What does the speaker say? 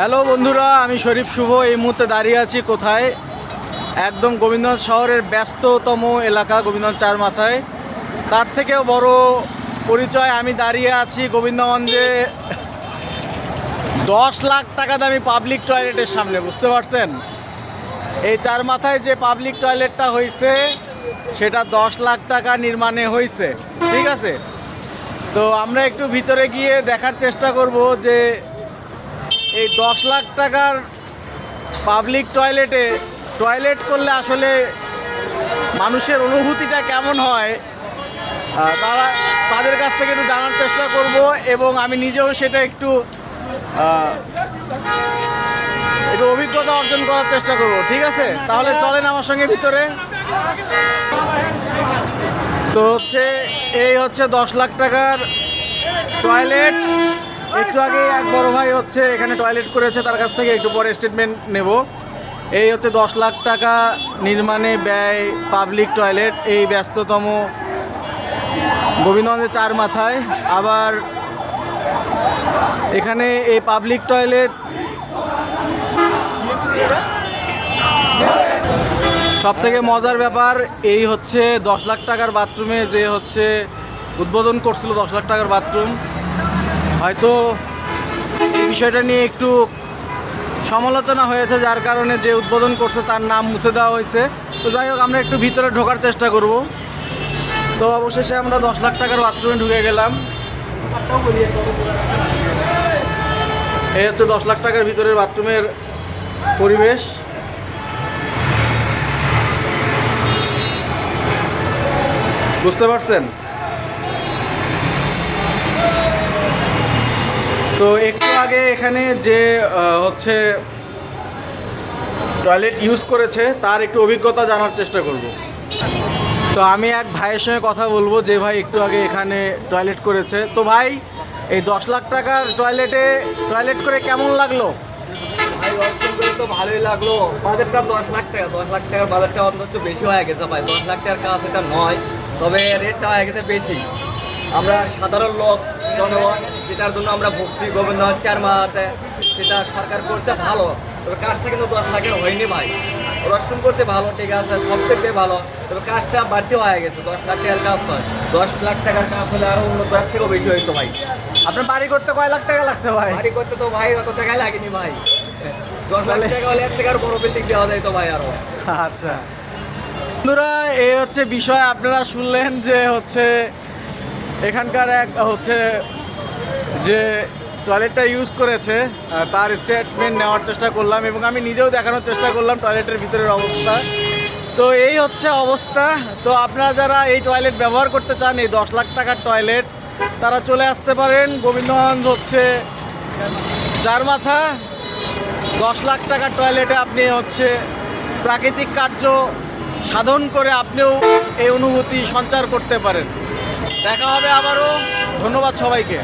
Hello বন্ধুরা, আমি শরীফ শুভ। এই মুহূর্তে দাঁড়িয়ে আছি কোথায়? একদম গোবিন্দগঞ্জ শহরের ব্যস্ততম এলাকা, গোবিন্দগঞ্জ চার মাথায়। তার থেকেও বড় পরিচয়, আমি দাঁড়িয়ে আছি গোবিন্দগঞ্জে। দশ লাখ টাকা দামি পাবলিক টয়লেটের সামনে, বুঝতে পারছেন? এই চার মাথায় যে পাবলিক টয়লেটটা হয়েছে সেটা দশ লাখ টাকা নির্মাণে হয়েছে ঠিক আছে? তো আমরা একটু ভিতরে গিয়ে দেখার চেষ্টা করব যে এই দশ লাখ টাকার পাবলিক টয়লেটে টয়লেট করলে আসলে মানুষের অনুভূতিটা কেমন হয় তারা, তাদের কাছ থেকে একটু জানার চেষ্টা করব এবং আমি নিজেও সেটা একটু একটু অভিজ্ঞতা অর্জন করার চেষ্টা করব, ঠিক আছে? তাহলে চলেন আমার সঙ্গে ভিতরে। তো হচ্ছে, এই হচ্ছে দশ লাখ টাকার টয়লেট একটু আগে এক বড় ভাই হচ্ছে এখানে টয়লেট করেছে, তার কাছ থেকে একটু পরে স্টেটমেন্ট নেব। এই হচ্ছে দশ লাখ টাকা নির্মাণে ব্যয় পাবলিক টয়লেট এই ব্যস্ততম গোবিন্দগঞ্জের চার মাথায়। আবার এখানে এই পাবলিক টয়লেট সব থেকে মজার ব্যাপার, এই হচ্ছে দশ লাখ টাকার বাথরুমে যে হচ্ছে উদ্বোধন করছিল দশ লাখ টাকার বাথরুম হয়তো এই বিষয়টা নিয়ে একটু সমালোচনা হয়েছে, যার কারণে যে উদ্বোধন করছে তার নাম মুছে দেওয়া হয়েছে। তো যাই হোক, আমরা একটু ভিতরে ঢোকার চেষ্টা করব। তো অবশেষে আমরা দশ লাখ টাকার বাথরুমে ঢুকে গেলাম। এই হচ্ছে দশ লাখ টাকার ভিতরের বাথরুমের পরিবেশ। বুঝতে পারছেন? তো একটু আগে এখানে যে হচ্ছে টয়লেট ইউজ করেছে, তার একটু অভিজ্ঞতা জানার চেষ্টা করব। তো আমি এক ভাইয়ের সঙ্গে কথা বলব, যে ভাই একটু আগে এখানে টয়লেট করেছে। তো ভাই, এই দশ লাখ টাকার টয়লেটে টয়লেট করে কেমন লাগল? ভাই তো ভালোই লাগল। দশ লাখ টাকা, দশ লাখ অন্তত বেশি হয়ে গেছে ভাই। দশ লাখ টাকার কাজ এটা নয়, তবে রেটটা হয়ে গেছে বেশি। আমরা সাধারণ লোক জনগণ যেটার জন্য আমরা ভক্তি গোবিন্দ চার মাহাতে সেটা সরকার করছে ভালো। তবে কাজটা কিন্তু দশ লাখের হয়নি ভাই। ওয়াশরুম করতে ভালো ঠিক আছে সব থেকে ভালো। তবে কাজটা বাড়তি হয়ে গেছে দশ লাখ টাকার কাজ নয়। দশ লাখ টাকার কাজ হলে আরও উন্নত এর থেকেও বেশি হইতো ভাই। আপনার বাড়ি করতে কয় লাখ টাকা লাগছে ভাই? বাড়ি করতে তো ভাই অত টাকাই লাগেনি ভাই। দশ লাখ টাকা হলে এর থেকে আর বড় বিল্ডিং দেওয়া যায় তো ভাই আরও। আচ্ছা। বন্ধুরা এই হচ্ছে বিষয়। আপনারা শুনলেন যে হচ্ছে এখানকার এক হচ্ছে যে টয়লেটটা ইউজ করেছে তার স্টেটমেন্ট নেওয়ার চেষ্টা করলাম এবং আমি নিজেও দেখানোর চেষ্টা করলাম টয়লেটের ভিতরের অবস্থা। তো এই হচ্ছে অবস্থা। তো আপনারা যারা এই টয়লেট ব্যবহার করতে চান, এই দশ লাখ টাকার টয়লেট তারা চলে আসতে পারেন। গোবিন্দগঞ্জ হচ্ছে চার মাথা। দশ লাখ টাকার টয়লেটে আপনি হচ্ছে প্রাকৃতিক কার্য সাধন করে আপনিও এই অনুভূতি সঞ্চার করতে পারেন। দেখা হবে আবারও। ধন্যবাদ সবাইকে।